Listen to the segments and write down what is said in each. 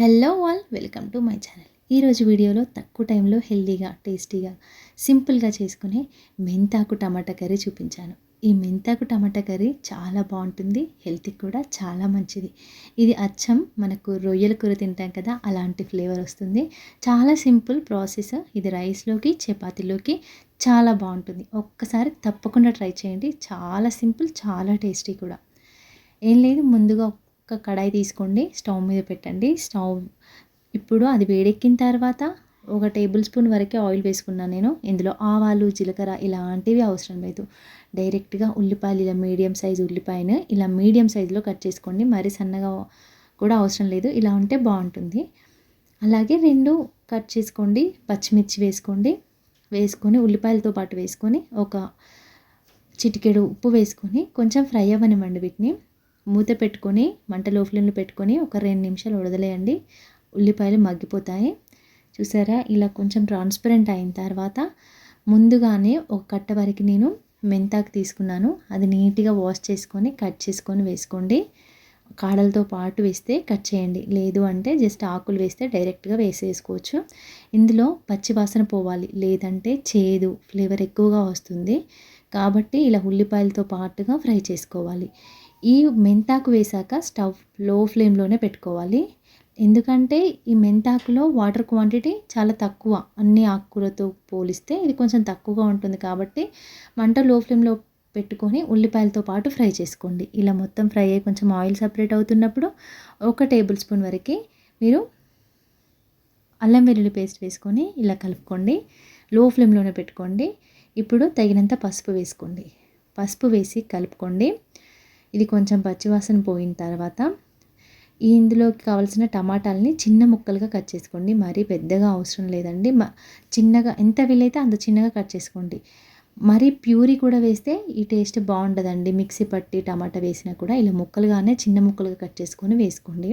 Hello all welcome to my channel. ఈరోజు వీడియోలో తక్కువ టైంలో హెల్దీగా టేస్టీగా సింపుల్గా చేసుకునే మెంతాకు టమాటా కర్రీ చూపించాను. ఈ మెంతాకు టమాటా కర్రీ చాలా బాగుంటుంది హెల్త్కి కూడా చాలా మంచిది. ఇది అచ్చం మనకు రొయ్యల కూర తింటాం కదా అలాంటి ఫ్లేవర్ వస్తుంది. చాలా సింపుల్ ప్రాసెస్ ఇది రైస్లోకి చపాతీలోకి చాలా బాగుంటుంది. ఒక్కసారి తప్పకుండా ట్రై చేయండి చాలా సింపుల్ చాలా టేస్టీ కూడా. ఏం లేదు ముందుగా ఒక కడాయి తీసుకోండి స్టవ్ మీద పెట్టండి. స్టవ్ ఇప్పుడు అది వేడెక్కిన తర్వాత ఒక టేబుల్ స్పూన్ వరకే ఆయిల్ వేసుకున్నాను నేను. ఇందులో ఆవాలు జీలకర్ర ఇలాంటివి అవసరం లేదు. డైరెక్ట్గా ఉల్లిపాయలు ఇలా మీడియం సైజు ఉల్లిపాయను ఇలా మీడియం సైజులో కట్ చేసుకోండి. మరీ సన్నగా కూడా అవసరం లేదు. ఇలా ఉంటే బాగుంటుంది. అలాగే రెండు కట్ చేసుకోండి. పచ్చిమిర్చి వేసుకోండి. వేసుకొని ఉల్లిపాయలతో పాటు వేసుకొని ఒక చిటికెడు ఉప్పు వేసుకొని కొంచెం ఫ్రై అవ్వనివ్వండి వీటిని. మూత పెట్టుకొని మంట లో పెట్టుకొని ఒక రెండు నిమిషాలు వడదలేయండి ఉల్లిపాయలు మగ్గిపోతాయి. చూసారా? ఇలా కొంచెం ట్రాన్స్పరెంట్ అయిన తర్వాత ముందుగానే ఒక కట్ట వరకు నేను మెంతాకు తీసుకున్నాను. అది నీట్గా వాష్ చేసుకొని కట్ చేసుకొని వేసుకోండి. కాడలతో పాటు వేస్తే కట్ చేయండి. లేదు అంటే జస్ట్ ఆకులు వేస్తే డైరెక్ట్గా వేసేసుకోవచ్చు. ఇందులో పచ్చి వాసన పోవాలి. లేదంటే చేదు ఫ్లేవర్ ఎక్కువగా వస్తుంది. కాబట్టి ఇలా ఉల్లిపాయలతో పాటుగా ఫ్రై చేసుకోవాలి. ఈ మెంతాకు వేసాక స్టవ్లో ఫ్లేమ్లోనే పెట్టుకోవాలి. ఎందుకంటే ఈ మెంతాకులో వాటర్ క్వాంటిటీ చాలా తక్కువ. అన్ని ఆకుకూరతో పోలిస్తే ఇది కొంచెం తక్కువగా ఉంటుంది కాబట్టి మంట లో ఫ్లేమ్లో పెట్టుకొని ఉల్లిపాయలతో పాటు ఫ్రై చేసుకోండి. ఇలా మొత్తం ఫ్రై అయ్యి కొంచెం ఆయిల్ సపరేట్ అవుతున్నప్పుడు ఒక టేబుల్ స్పూన్ వరకు మీరు అల్లం వెల్లుల్లి పేస్ట్ వేసుకొని ఇలా కలుపుకోండి. లో ఫ్లేమ్లోనే పెట్టుకోండి. ఇప్పుడు తగినంత పసుపు వేసుకోండి. పసుపు వేసి కలుపుకోండి. ఇది కొంచెం పచ్చివాసన పోయిన తర్వాత ఇందులోకి కావాల్సిన టమాటాలని చిన్న ముక్కలుగా కట్ చేసుకోండి. మరీ పెద్దగా అవసరం లేదండి. చిన్నగా ఎంత వీలైతే అంత చిన్నగా కట్ చేసుకోండి. మరీ ప్యూరీ కూడా వేస్తే ఈ టేస్ట్ బాగుండదండి. మిక్సీ పట్టి టమాటా వేసినా కూడా ఇలా ముక్కలుగానే చిన్న ముక్కలుగా కట్ చేసుకొని వేసుకోండి.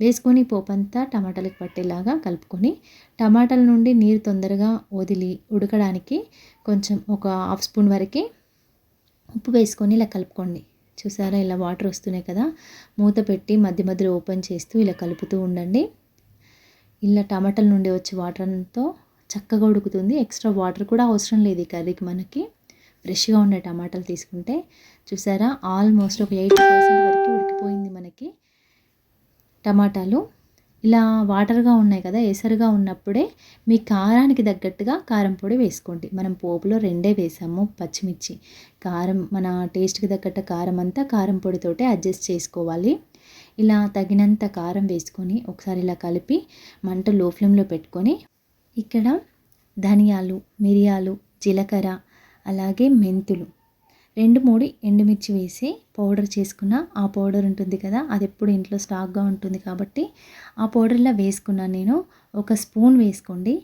వేసుకొని పోపంతా టమాటాలకు పట్టేలాగా కలుపుకొని టమాటాల నుండి నీరు తొందరగా వదిలి ఉడకడానికి కొంచెం ఒక హాఫ్ స్పూన్ వరకు ఉప్పు వేసుకొని ఇలా కలుపుకోండి. చూసారా ఇలా వాటర్ వస్తున్నాయి కదా. మూత పెట్టి మధ్య మధ్యలో ఓపెన్ చేస్తూ ఇలా కలుపుతూ ఉండండి. ఇలా టమాటాల నుండి వచ్చే వాటర్తో చక్కగా ఉడుకుతుంది. ఎక్స్ట్రా వాటర్ కూడా అవసరం లేదు ఈ కర్రీకి మనకి. ఫ్రెష్గా ఉండే టమాటాలు తీసుకుంటే. చూసారా ఆల్మోస్ట్ ఒక ఎయిటీ పర్సెంట్ వరకు ఉడికిపోయింది మనకి టమాటాలు. ఇలా వాటర్గా ఉన్నాయి కదా ఎసరుగా ఉన్నప్పుడే మీ కారానికి తగ్గట్టుగా కారం పొడి వేసుకోండి. మనం పోపులో రెండే వేసాము పచ్చిమిర్చి. కారం మన టేస్ట్కి తగ్గట్టు కారం అంతా కారం పొడితోటే అడ్జస్ట్ చేసుకోవాలి. ఇలా తగినంత కారం వేసుకొని ఒకసారి ఇలా కలిపి మంట లో ఫ్లేమ్లో పెట్టుకొని ఇక్కడ ధనియాలు మిరియాలు జీలకర్ర అలాగే మెంతులు రెండు మూడు ఎండుమిర్చి వేసి పౌడర్ చేసుకున్న ఆ పౌడర్ ఉంటుంది కదా అది ఎప్పుడు ఇంట్లో స్టాక్గా ఉంటుంది కాబట్టి ఆ పౌడర్లో వేసుకున్నాను నేను. ఒక స్పూన్ వేసుకోండి.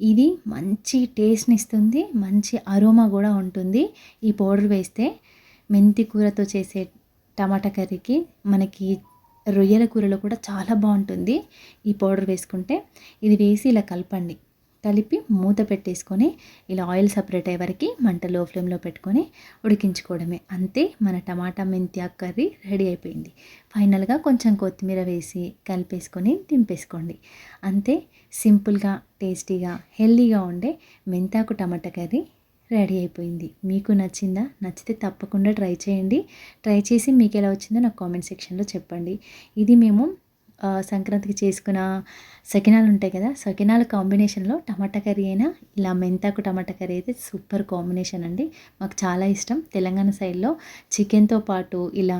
ఇది మంచి టేస్ట్ని ఇస్తుంది మంచి అరోమా కూడా ఉంటుంది ఈ పౌడర్ వేస్తే. మెంతి కూరతో చేసే టమాటా కర్రీకి మనకి రొయ్యల కూరలో కూడా చాలా బాగుంటుంది ఈ పౌడర్ వేసుకుంటే. ఇది వేసి ఇలా కలపండి. కలిపి మూత పెట్టేసుకొని ఇలా ఆయిల్ సపరేట్ అయ్యే వరకు మంట లో ఫ్లేమ్లో పెట్టుకొని ఉడికించుకోవడమే. అంతే మన టమాటా మెంతి కర్రీ రెడీ అయిపోయింది. ఫైనల్గా కొంచెం కొత్తిమీర వేసి కలిపేసుకొని దింపేసుకోండి. అంతే సింపుల్గా టేస్టీగా హెల్దీగా ఉండే మెంతాకు టమాటా కర్రీ రెడీ అయిపోయింది. మీకు నచ్చిందా? నచ్చితే తప్పకుండా ట్రై చేయండి. ట్రై చేసి మీకు ఎలా వచ్చిందో నాకు కామెంట్ సెక్షన్లో చెప్పండి. ఇది మేము సంక్రాంతికి చేసుకున్న సకినాలు ఉంటాయి కదా సకినాల కాంబినేషన్లో టమాటా కర్రీ అయినా ఇలా మెంతాకు టమాటా కర్రీ అయితే సూపర్ కాంబినేషన్ అండి. మాకు చాలా ఇష్టం. తెలంగాణ సైడ్లో చికెన్తో పాటు ఇలా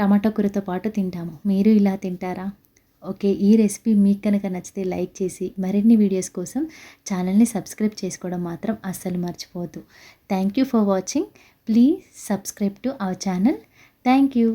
టమాటా కూరతో పాటు తింటాము. మీరు ఇలా తింటారా? ఓకే ఈ రెసిపీ మీకు కనుక నచ్చితే లైక్ చేసి మరిన్ని వీడియోస్ కోసం ఛానల్ని సబ్స్క్రైబ్ చేసుకోవడం మాత్రం అస్సలు మర్చిపోవద్దు. Thank you for watching. Please subscribe to our channel. Thank you.